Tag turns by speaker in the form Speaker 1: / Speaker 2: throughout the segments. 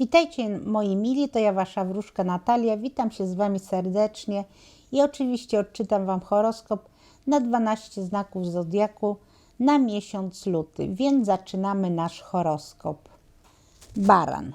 Speaker 1: Witajcie moi mili, to ja Wasza wróżka Natalia. Witam się z Wami serdecznie i oczywiście odczytam Wam horoskop na 12 znaków Zodiaku na miesiąc luty, więc zaczynamy nasz horoskop. Baran.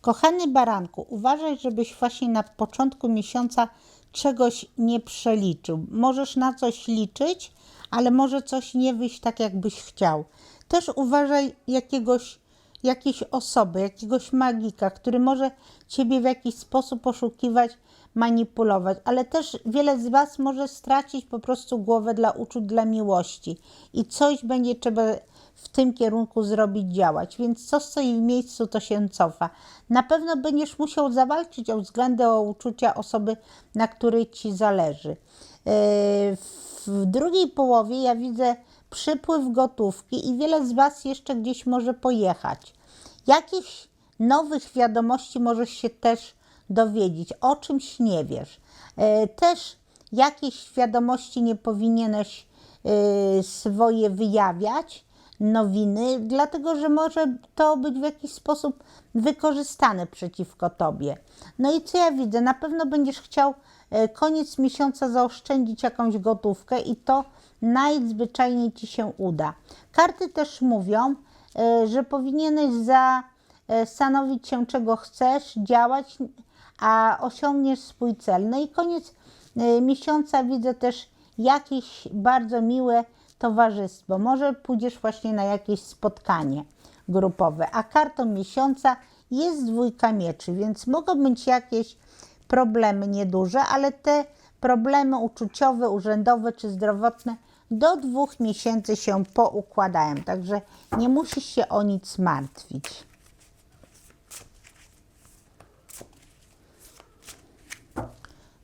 Speaker 1: Kochany baranku, uważaj, żebyś właśnie na początku miesiąca czegoś nie przeliczył. Możesz na coś liczyć, ale może coś nie wyjść tak, jakbyś chciał. Też uważaj jakiegoś, jakiejś osoby, jakiegoś magika, który może ciebie w jakiś sposób oszukiwać, manipulować, ale też wiele z Was może stracić po prostu głowę dla uczuć, dla miłości i coś będzie trzeba w tym kierunku zrobić, działać. Więc co stoi w miejscu, to się cofa. Na pewno będziesz musiał zawalczyć o względy, o uczucia osoby, na której Ci zależy. Yy, w drugiej połowie ja widzę przypływ gotówki i wiele z Was jeszcze gdzieś może pojechać. Jakichś nowych wiadomości możesz się też dowiedzieć, o czymś nie wiesz. Yy, też jakieś wiadomości nie powinieneś yy, swoje wyjawiać, nowiny, dlatego że może to być w jakiś sposób wykorzystane przeciwko tobie. No i co ja widzę? Na pewno będziesz chciał e, koniec miesiąca zaoszczędzić jakąś gotówkę i to najzwyczajniej ci się uda. Karty też mówią, e, że powinieneś zastanowić się, czego chcesz, działać, a osiągniesz swój cel. No i koniec e, miesiąca widzę też jakieś bardzo miłe towarzystwo. Może pójdziesz właśnie na jakieś spotkanie grupowe, a kartą miesiąca jest dwójka mieczy, więc mogą być jakieś problemy nieduże, ale te problemy uczuciowe, urzędowe czy zdrowotne do dwóch miesięcy się poukładają, także nie musisz się o nic martwić.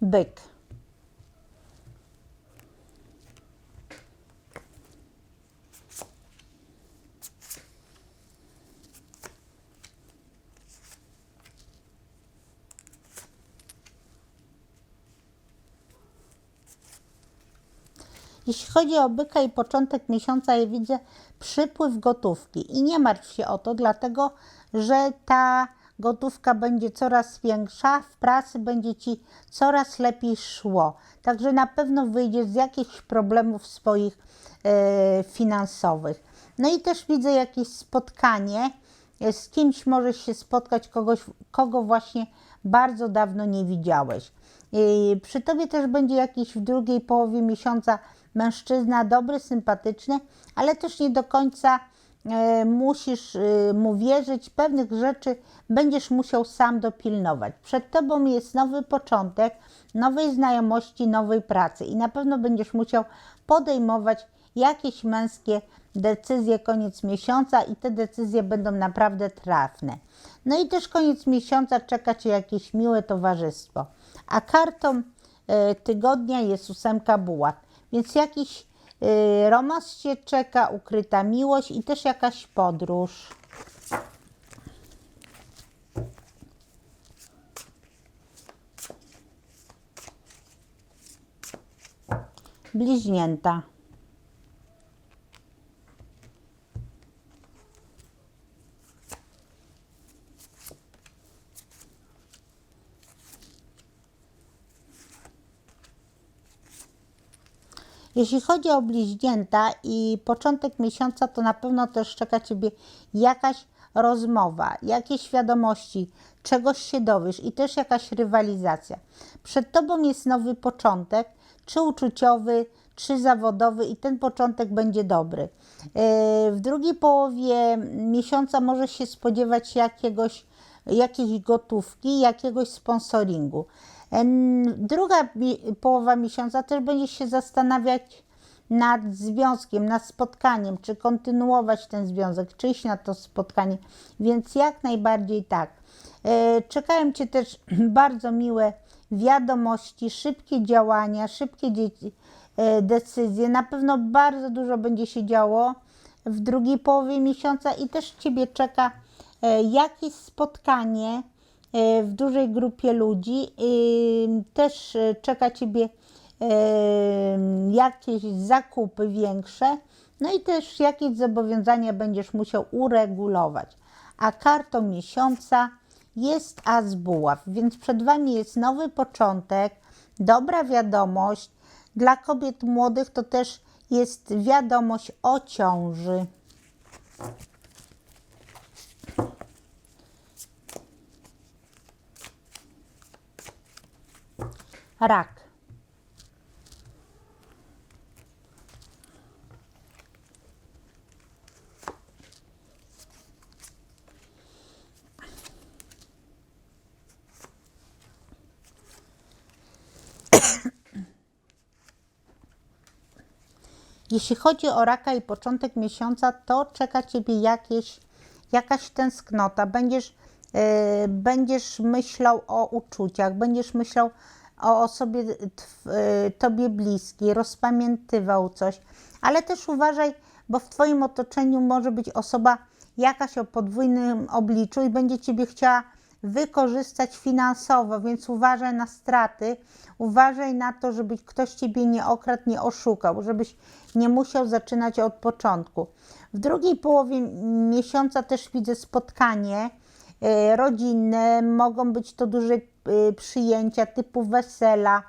Speaker 1: Byk. Jeśli chodzi o byka i początek miesiąca, ja widzę przypływ gotówki i nie martw się o to, dlatego że ta gotówka będzie coraz większa, w pracy będzie ci coraz lepiej szło. Także na pewno wyjdziesz z jakichś problemów swoich e, finansowych. No i też widzę jakieś spotkanie, e, z kimś możesz się spotkać, kogoś, kogo właśnie bardzo dawno nie widziałeś. Przy tobie też będzie jakiś w drugiej połowie miesiąca mężczyzna dobry, sympatyczny, ale też nie do końca e, musisz e, mu wierzyć, pewnych rzeczy będziesz musiał sam dopilnować. Przed tobą jest nowy początek nowej znajomości, nowej pracy i na pewno będziesz musiał podejmować jakieś męskie decyzje koniec miesiąca i te decyzje będą naprawdę trafne. No i też koniec miesiąca czeka Cię jakieś miłe towarzystwo. A kartą e, tygodnia jest ósemka bułat. Więc jakiś y, romans się czeka, ukryta miłość i też jakaś podróż. Bliźnięta. Jeśli chodzi o bliźnięta i początek miesiąca, to na pewno też czeka Ciebie jakaś rozmowa, jakieś wiadomości, czegoś się dowiesz i też jakaś rywalizacja. Przed Tobą jest nowy początek, czy uczuciowy, czy zawodowy i ten początek będzie dobry. E, w drugiej połowie miesiąca możesz się spodziewać jakiegoś, jakiejś gotówki, jakiegoś sponsoringu. Druga połowa miesiąca też będzie się zastanawiać nad związkiem, nad spotkaniem, czy kontynuować ten związek, czy iść na to spotkanie. Więc jak najbardziej tak. E, czekają Cię też bardzo miłe wiadomości, szybkie działania, szybkie e, decyzje. Na pewno bardzo dużo będzie się działo w drugiej połowie miesiąca i też Ciebie czeka e, jakieś spotkanie w dużej grupie ludzi. Też e, czeka Ciebie e, jakieś zakupy większe. No i też jakieś zobowiązania będziesz musiał uregulować. A kartą miesiąca jest As Buław, więc przed Wami jest nowy początek, dobra wiadomość. Dla kobiet młodych to też jest wiadomość o ciąży. Rak. Jeśli chodzi o raka i początek miesiąca, to czeka Ciebie jakieś, jakaś tęsknota. Będziesz, e, będziesz myślał o uczuciach, będziesz myślał o osobie e, Tobie bliskiej, rozpamiętywał coś, ale też uważaj, bo w Twoim otoczeniu może być osoba jakaś o podwójnym obliczu i będzie Ciebie chciała wykorzystać finansowo, więc uważaj na straty, uważaj na to, żeby ktoś ciebie nie okradł, nie oszukał, żebyś nie musiał zaczynać od początku. W drugiej połowie miesiąca też widzę spotkanie rodzinne, mogą być to duże e, przyjęcia typu wesela,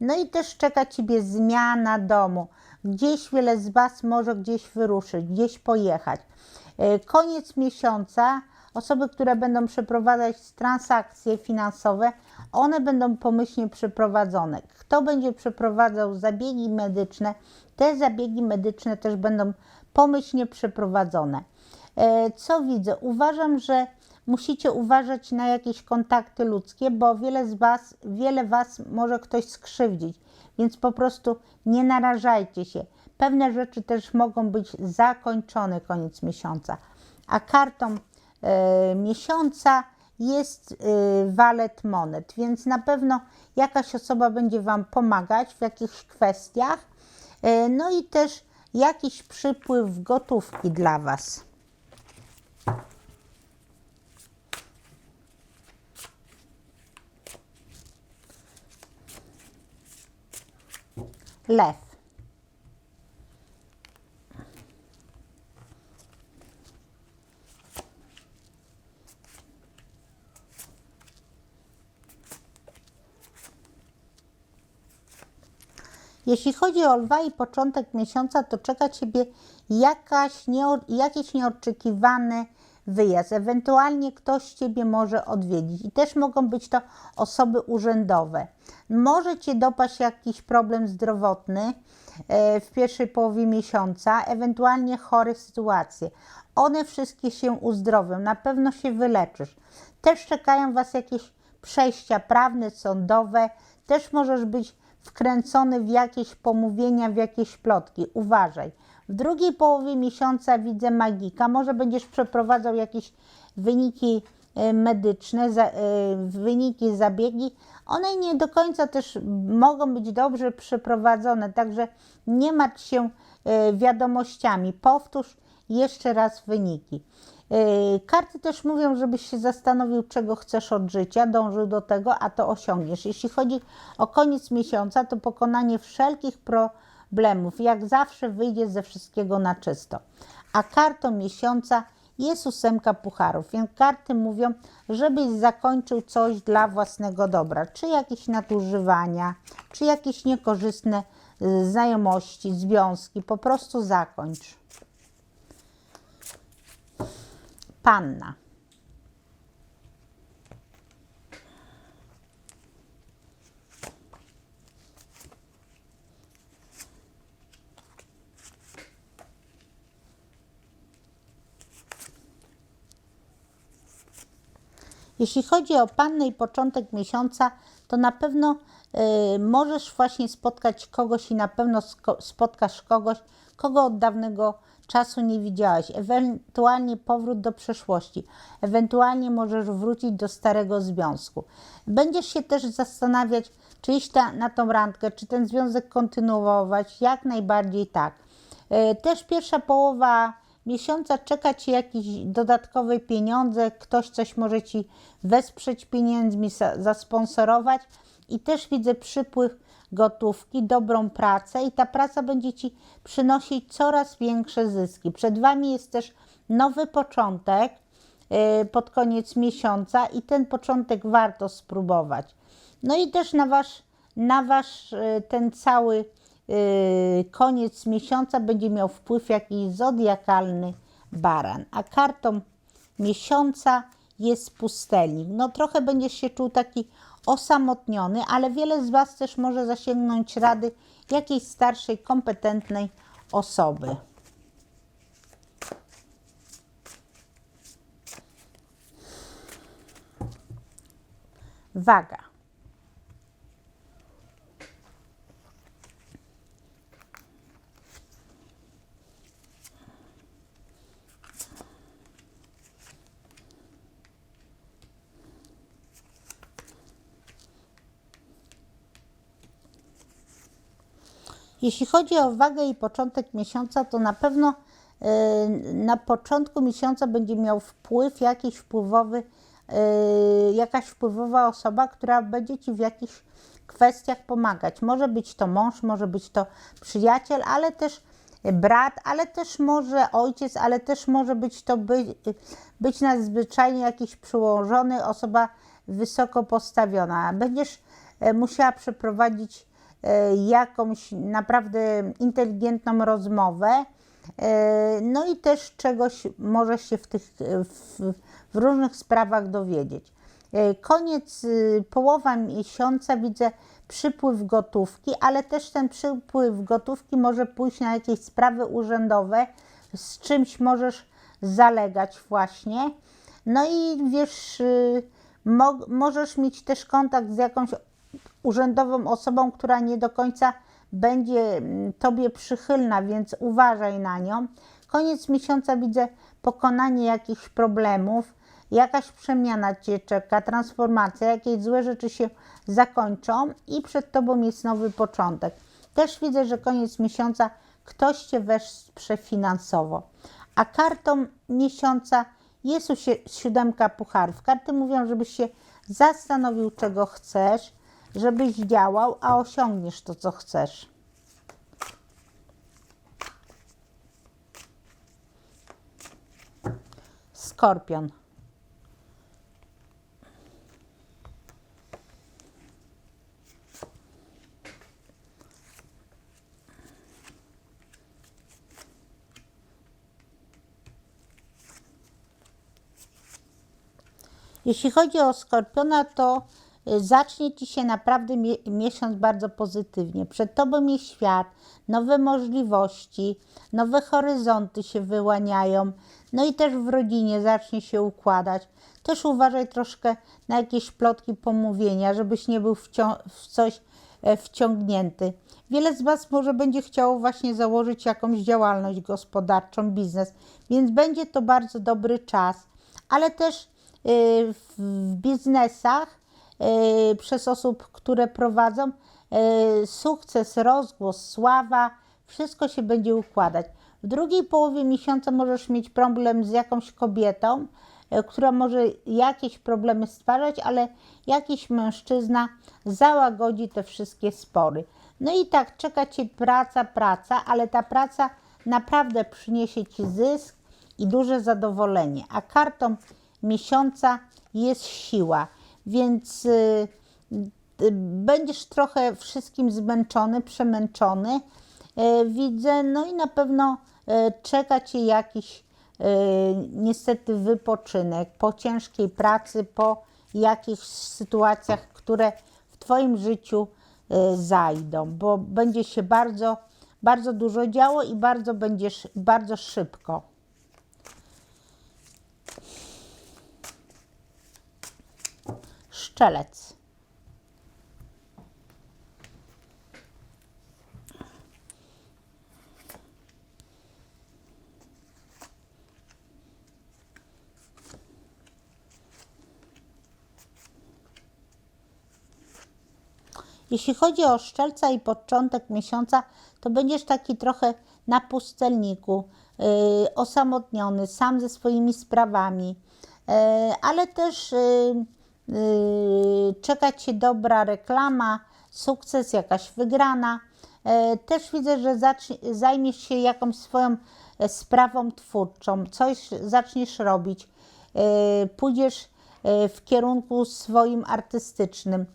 Speaker 1: no i też czeka ciebie zmiana domu. Gdzieś wiele z Was może gdzieś wyruszyć, gdzieś pojechać. E, Koniec miesiąca osoby, które będą przeprowadzać transakcje finansowe, one będą pomyślnie przeprowadzone. Kto będzie przeprowadzał zabiegi medyczne, te zabiegi medyczne też będą pomyślnie przeprowadzone. E, Co widzę? Uważam, że musicie uważać na jakieś kontakty ludzkie, bo wiele z Was, wiele Was może ktoś skrzywdzić, więc po prostu nie narażajcie się. Pewne rzeczy też mogą być zakończone koniec miesiąca. A kartą e, miesiąca jest e, walet monet, więc na pewno jakaś osoba będzie Wam pomagać w jakichś kwestiach, e, no i też jakiś przypływ gotówki dla Was. Lew. Jeśli chodzi o lwa i początek miesiąca, to czeka Ciebie jakaś nieo, jakiś nieoczekiwany wyjazd. Ewentualnie ktoś Ciebie może odwiedzić. I też mogą być to osoby urzędowe. Może Cię dopaść jakiś problem zdrowotny e, w pierwszej połowie miesiąca, ewentualnie chore sytuacje. One wszystkie się uzdrowią, na pewno się wyleczysz. Też czekają Was jakieś przejścia prawne, sądowe. Też możesz być wkręcony w jakieś pomówienia, w jakieś plotki. Uważaj. W drugiej połowie miesiąca widzę magika. Może będziesz przeprowadzał jakieś wyniki medyczne, za, e, wyniki zabiegi. One nie do końca też mogą być dobrze przeprowadzone, także nie martw się e, wiadomościami. Powtórz jeszcze raz wyniki. Karty też mówią, żebyś się zastanowił, czego chcesz od życia, dążył do tego, a to osiągniesz. Jeśli chodzi o koniec miesiąca, to pokonanie wszelkich problemów, jak zawsze, wyjdzie ze wszystkiego na czysto. A kartą miesiąca jest ósemka pucharów, więc karty mówią, żebyś zakończył coś dla własnego dobra, czy jakieś nadużywania, czy jakieś niekorzystne y, znajomości, związki, po prostu zakończ. Panna. Jeśli chodzi o Pannę i początek miesiąca, to na pewno y, możesz właśnie spotkać kogoś i na pewno spotkasz kogoś, kogo od dawnego czasu nie widziałaś, ewentualnie powrót do przeszłości, ewentualnie możesz wrócić do starego związku. Będziesz się też zastanawiać, czy iść ta, na tą randkę, czy ten związek kontynuować, jak najbardziej tak. Y, Też pierwsza połowa miesiąca czeka Ci jakieś dodatkowe pieniądze, ktoś coś może Ci wesprzeć pieniędzmi, za- zasponsorować i też widzę przypływ gotówki, dobrą pracę i ta praca będzie Ci przynosić coraz większe zyski. Przed Wami jest też nowy początek y, pod koniec miesiąca i ten początek warto spróbować. No i też na Wasz, na wasz y, ten cały koniec miesiąca będzie miał wpływ jakiś zodiakalny baran, a kartą miesiąca jest pustelnik. No trochę będziesz się czuł taki osamotniony, ale wiele z Was też może zasięgnąć rady jakiejś starszej, kompetentnej osoby. Waga. Jeśli chodzi o wagę i początek miesiąca, to na pewno y, na początku miesiąca będzie miał wpływ jakiś wpływowy, y, jakaś wpływowa osoba, która będzie Ci w jakichś kwestiach pomagać. Może być to mąż, może być to przyjaciel, ale też brat, ale też może ojciec, ale też może być to by, być nadzwyczajnie jakiś przełożony, osoba wysoko postawiona. Będziesz e, musiała przeprowadzić jakąś naprawdę inteligentną rozmowę. E, No i też czegoś możesz się w, tych, w, w różnych sprawach dowiedzieć. E, Koniec, y, połowa miesiąca widzę przypływ gotówki, ale też ten przypływ gotówki może pójść na jakieś sprawy urzędowe, z czymś możesz zalegać właśnie. No i wiesz, y, mo możesz mieć też kontakt z jakąś urzędową osobą, która nie do końca będzie mm, Tobie przychylna, więc uważaj na nią. Koniec miesiąca widzę pokonanie jakichś problemów, jakaś przemiana Cię czeka, transformacja, jakieś złe rzeczy się zakończą i przed Tobą jest nowy początek. Też widzę, że koniec miesiąca ktoś Cię wesprze finansowo. A kartą miesiąca jest siódemka pucharów. Karty mówią, żebyś się zastanowił, czego chcesz, żebyś działał, a osiągniesz to, co chcesz. Skorpion. Jeśli chodzi o skorpiona, to zacznie Ci się naprawdę mie- miesiąc bardzo pozytywnie. Przed Tobą jest świat, nowe możliwości, nowe horyzonty się wyłaniają, no i też w rodzinie zacznie się układać. Też uważaj troszkę na jakieś plotki, pomówienia, żebyś nie był wcią- w coś e, wciągnięty. Wiele z Was może będzie chciało właśnie założyć jakąś działalność gospodarczą, biznes, więc będzie to bardzo dobry czas, ale też y, w biznesach y, przez osób, które prowadzą y, sukces, rozgłos, sława, wszystko się będzie układać. W drugiej połowie miesiąca możesz mieć problem z jakąś kobietą, y, która może jakieś problemy stwarzać, ale jakiś mężczyzna załagodzi te wszystkie spory. No i tak, czeka Cię praca, praca, ale ta praca naprawdę przyniesie Ci zysk i duże zadowolenie. A kartą miesiąca jest siła, więc y, y, będziesz trochę wszystkim zmęczony, przemęczony. Y, widzę, no i na pewno czeka Cię jakiś niestety wypoczynek po ciężkiej pracy, po jakichś sytuacjach, które w Twoim życiu zajdą, bo będzie się bardzo, bardzo dużo działo i bardzo będziesz, bardzo szybko. Szczelec. Jeśli chodzi o szczelca i początek miesiąca, to będziesz taki trochę na pustelniku. y, osamotniony, sam ze swoimi sprawami, y, ale też y, y, czeka Cię dobra reklama, sukces, jakaś wygrana. Y, Też widzę, że zajmiesz się jakąś swoją e, sprawą twórczą, coś zaczniesz robić, y, pójdziesz y, w kierunku swoim artystycznym.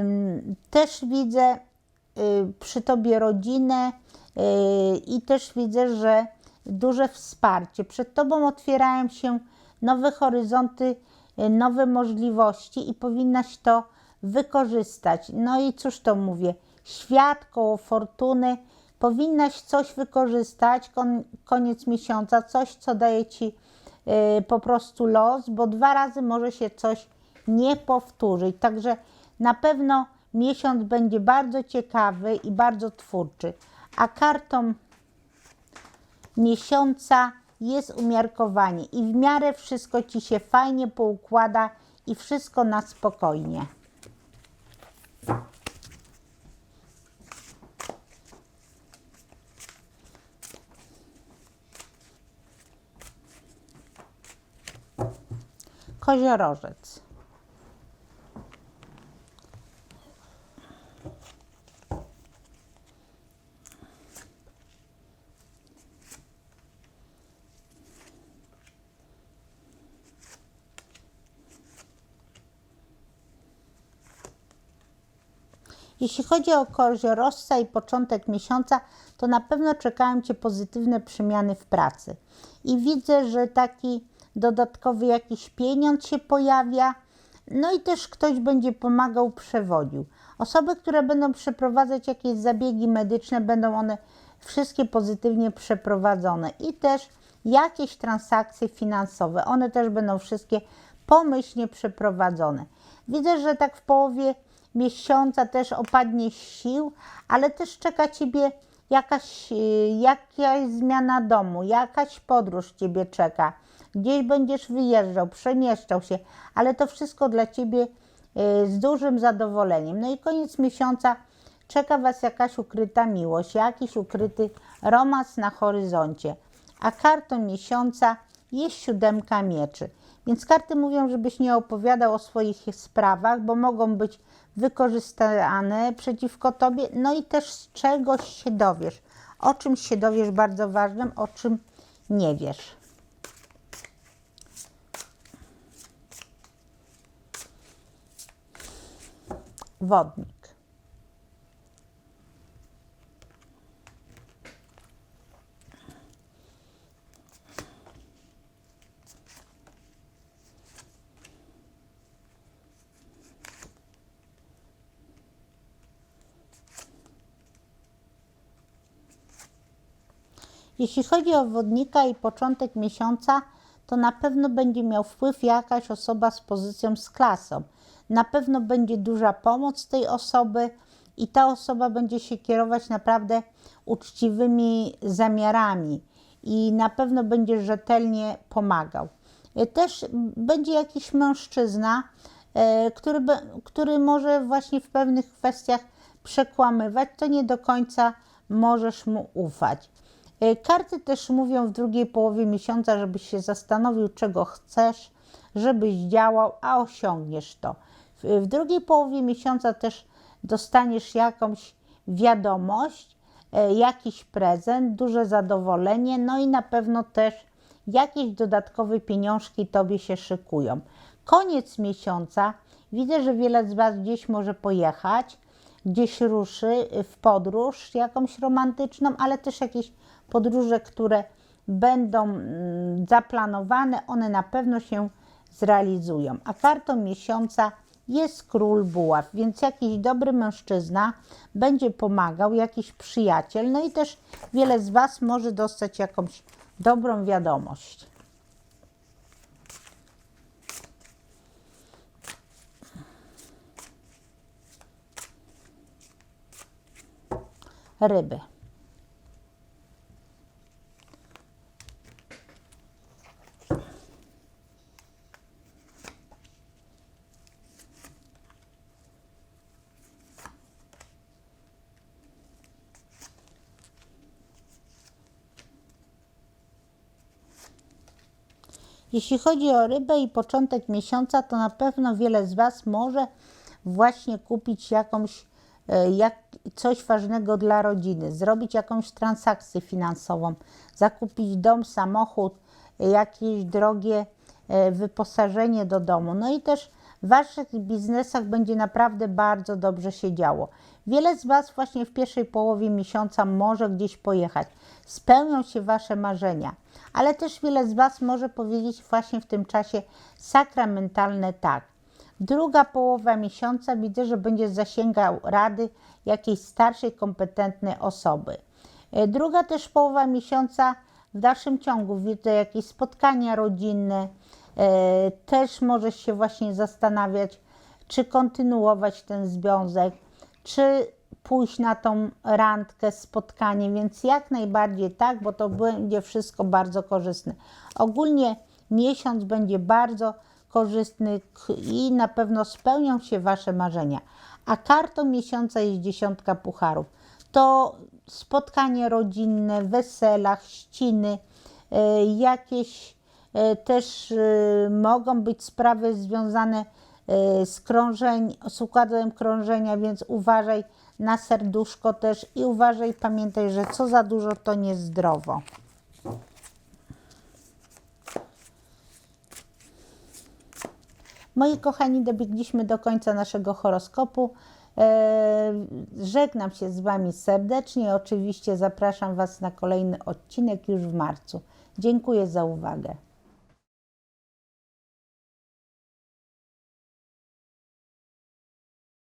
Speaker 1: Ym, Też widzę y, przy Tobie rodzinę y, i też widzę, że duże wsparcie. Przed Tobą otwierają się nowe horyzonty, nowe możliwości i powinnaś to wykorzystać. No i cóż to mówię? Świat koło fortuny. Powinnaś coś wykorzystać, kon, koniec miesiąca, coś, co daje Ci y, po prostu los, bo dwa razy może się coś nie powtórzyć. Także na pewno miesiąc będzie bardzo ciekawy i bardzo twórczy. A kartą miesiąca jest umiarkowanie i w miarę wszystko Ci się fajnie poukłada i wszystko na spokojnie. Koziorożec. Jeśli chodzi o koziorożca i początek miesiąca, to na pewno czekają Cię pozytywne przemiany w pracy. I widzę, że taki dodatkowy jakiś pieniądz się pojawia, no i też ktoś będzie pomagał, przewodził. Osoby, które będą przeprowadzać jakieś zabiegi medyczne, będą one wszystkie pozytywnie przeprowadzone i też jakieś transakcje finansowe, one też będą wszystkie pomyślnie przeprowadzone. Widzę, że tak w połowie miesiąca też opadnie sił, ale też czeka Ciebie jakaś, y, jakaś zmiana domu, jakaś podróż Ciebie czeka. Gdzieś będziesz wyjeżdżał, przemieszczał się, ale to wszystko dla Ciebie y, z dużym zadowoleniem. No i koniec miesiąca czeka Was jakaś ukryta miłość, jakiś ukryty romans na horyzoncie. A kartą miesiąca jest siódemka mieczy. Więc karty mówią, żebyś nie opowiadał o swoich sprawach, bo mogą być wykorzystane przeciwko tobie. No i też z czegoś się dowiesz. O czymś się dowiesz bardzo ważnym, o czym nie wiesz. Wodnik. Jeśli chodzi o wodnika i początek miesiąca, to na pewno będzie miał wpływ jakaś osoba z pozycją z klasą. Na pewno będzie duża pomoc tej osoby i ta osoba będzie się kierować naprawdę uczciwymi zamiarami i na pewno będzie rzetelnie pomagał. E, Też będzie jakiś mężczyzna, e, który, który może właśnie w pewnych kwestiach przekłamywać, to nie do końca możesz mu ufać. E, Karty też mówią w drugiej połowie miesiąca, żebyś się zastanowił, czego chcesz, żebyś działał, a osiągniesz to. W, drugiej połowie miesiąca też dostaniesz jakąś wiadomość, e, jakiś prezent, duże zadowolenie, no i na pewno też jakieś dodatkowe pieniążki tobie się szykują. Koniec miesiąca, widzę, że wiele z Was gdzieś może pojechać, gdzieś ruszy w podróż jakąś romantyczną, ale też jakieś podróże, które będą mm, zaplanowane, one na pewno się zrealizują. A kartą miesiąca jest król buław, więc jakiś dobry mężczyzna będzie pomagał, jakiś przyjaciel, no i też wiele z Was może dostać jakąś dobrą wiadomość. Ryby. Jeśli chodzi o rybę i początek miesiąca, to na pewno wiele z Was może właśnie kupić jakąś, e, jak, coś ważnego dla rodziny, zrobić jakąś transakcję finansową, zakupić dom, samochód, jakieś drogie e, wyposażenie do domu. No i też w Waszych biznesach będzie naprawdę bardzo dobrze się działo. Wiele z Was właśnie w pierwszej połowie miesiąca może gdzieś pojechać. Spełnią się Wasze marzenia, ale też wiele z Was może powiedzieć właśnie w tym czasie sakramentalne tak. Druga połowa miesiąca widzę, że będzie zasięgał rady jakiejś starszej, kompetentnej osoby. E, Druga też połowa miesiąca w dalszym ciągu widzę jakieś spotkania rodzinne. E, Też możesz się właśnie zastanawiać, czy kontynuować ten związek, czy pójść na tą randkę, spotkanie, więc jak najbardziej tak, bo to będzie wszystko bardzo korzystne. Ogólnie miesiąc będzie bardzo korzystny i na pewno spełnią się Wasze marzenia. A kartą miesiąca jest dziesiątka pucharów. To spotkanie rodzinne, wesela, chrzciny, e, jakieś e, też e, mogą być sprawy związane z, krążeń, z układem krążenia, więc uważaj na serduszko też i uważaj, pamiętaj, że co za dużo to niezdrowo. Moi kochani, dobiegliśmy do końca naszego horoskopu. E, Żegnam się z Wami serdecznie. Oczywiście zapraszam Was na kolejny odcinek już w marcu. Dziękuję za uwagę.